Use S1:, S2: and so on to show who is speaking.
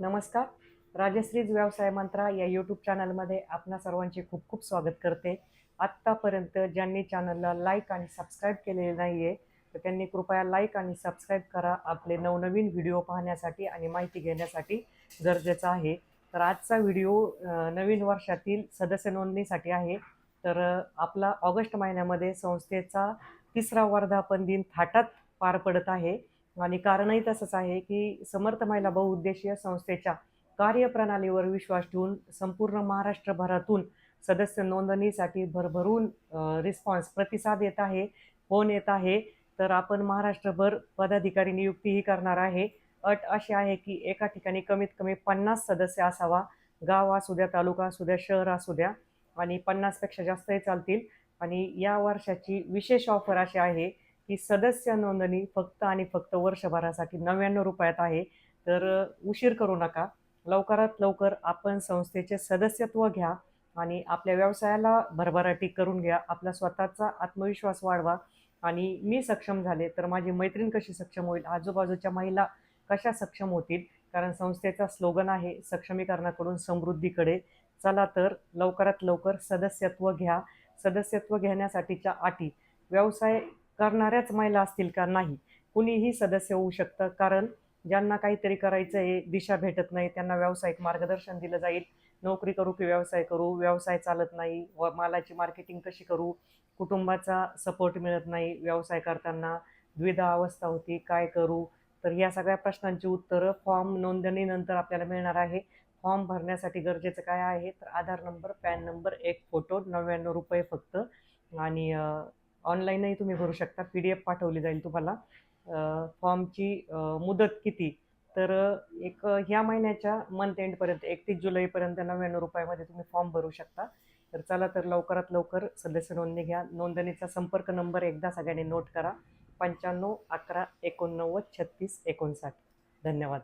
S1: नमस्कार. राजश्रीज व्यवसाय मंत्रा या यूट्यूब चॅनलमध्ये आपणा सर्वांचे खूप खूप स्वागत करते. आत्तापर्यंत ज्यांनी चॅनलला लाईक आणि सबस्क्राईब केलेले नाही आहे तर त्यांनी कृपया लाईक आणि सबस्क्राईब करा आपले नवनवीन व्हिडिओ पाहण्यासाठी आणि माहिती घेण्यासाठी गरजेचं आहे. तर आजचा व्हिडिओ नवीन वर्षातील सदस्य नोंदणीसाठी आहे. तर आपला ऑगस्ट महिन्यामध्ये संस्थेचा तिसरा वर्धापन दिन थाटात पार पडत आहे. आणि कारणही तसंच आहे की समर्थ महिला बहुउद्देशीय संस्थेच्या कार्यप्रणालीवर विश्वास ठेवून संपूर्ण महाराष्ट्रभरातून सदस्य नोंदणीसाठी भरभरून रिस्पॉन्स प्रतिसाद येत आहे फोन येत आहे. तर आपण महाराष्ट्रभर पदाधिकारी नियुक्तीही करणार आहे. अट अशी आहे की एका ठिकाणी कमीत कमी पन्नास सदस्य असावा. गाव असू द्या तालुका असू द्या शहर असू द्या. आणि पन्नासपेक्षा जास्तही चालतील. आणि या वर्षाची विशेष ऑफर अशी आहे की सदस्य नोंदणी फक्त आणि फक्त वर्षभरासाठी नव्याण्णव रुपयात आहे. तर उशीर करू नका. लवकरात लवकर आपण संस्थेचे सदस्यत्व घ्या आणि आपल्या व्यवसायाला भरभराटी करून घ्या. आपला स्वतःचा आत्मविश्वास वाढवा आणि मी सक्षम झाले तर माझी मैत्रीण कशी सक्षम होईल? आजूबाजूच्या महिला कशा सक्षम होतील? कारण संस्थेचा स्लोगन आहे सक्षमीकरणाकडून समृद्धीकडे. चला तर लवकरात लवकर सदस्यत्व घ्या. सदस्यत्व घेण्यासाठीच्या अटी. व्यवसाय करणाऱ्याच महिला असतील का नाही? कुणीही सदस्य होऊ शकतं. कारण ज्यांना काहीतरी करायचं आहे दिशा भेटत नाही त्यांना व्यावसायिक मार्गदर्शन दिलं जाईल. नोकरी करू की व्यवसाय करू? व्यवसाय चालत नाही. व मालाची मार्केटिंग कशी करू? कुटुंबाचा सपोर्ट मिळत नाही. व्यवसाय करताना द्विधा अवस्था होती. काय करू? तर या सगळ्या प्रश्नांची उत्तरं फॉर्म नोंदणीनंतर आपल्याला मिळणार आहे. फॉर्म भरण्यासाठी गरजेचं काय आहे? तर आधार नंबर पॅन नंबर एक फोटो नव्याण्णव रुपये फक्त. आणि ऑनलाईनही तुम्ही भरू शकता. पी डी एफ पाठवली जाईल तुम्हाला. फॉर्मची मुदत किती? तर एक ह्या महिन्याच्या मंथ एंडपर्यंत एकतीस जुलैपर्यंत नव्याण्णव रुपयामध्ये तुम्ही फॉर्म भरू शकता. तर चला तर लवकरात लवकर सदस्य नोंदणी घ्या. नोंदणीचा संपर्क नंबर एकदा सगळ्यांनी नोट करा. पंच्याण्णव अकरा एकोणनव्वद छत्तीस एकोणसाठ. धन्यवाद.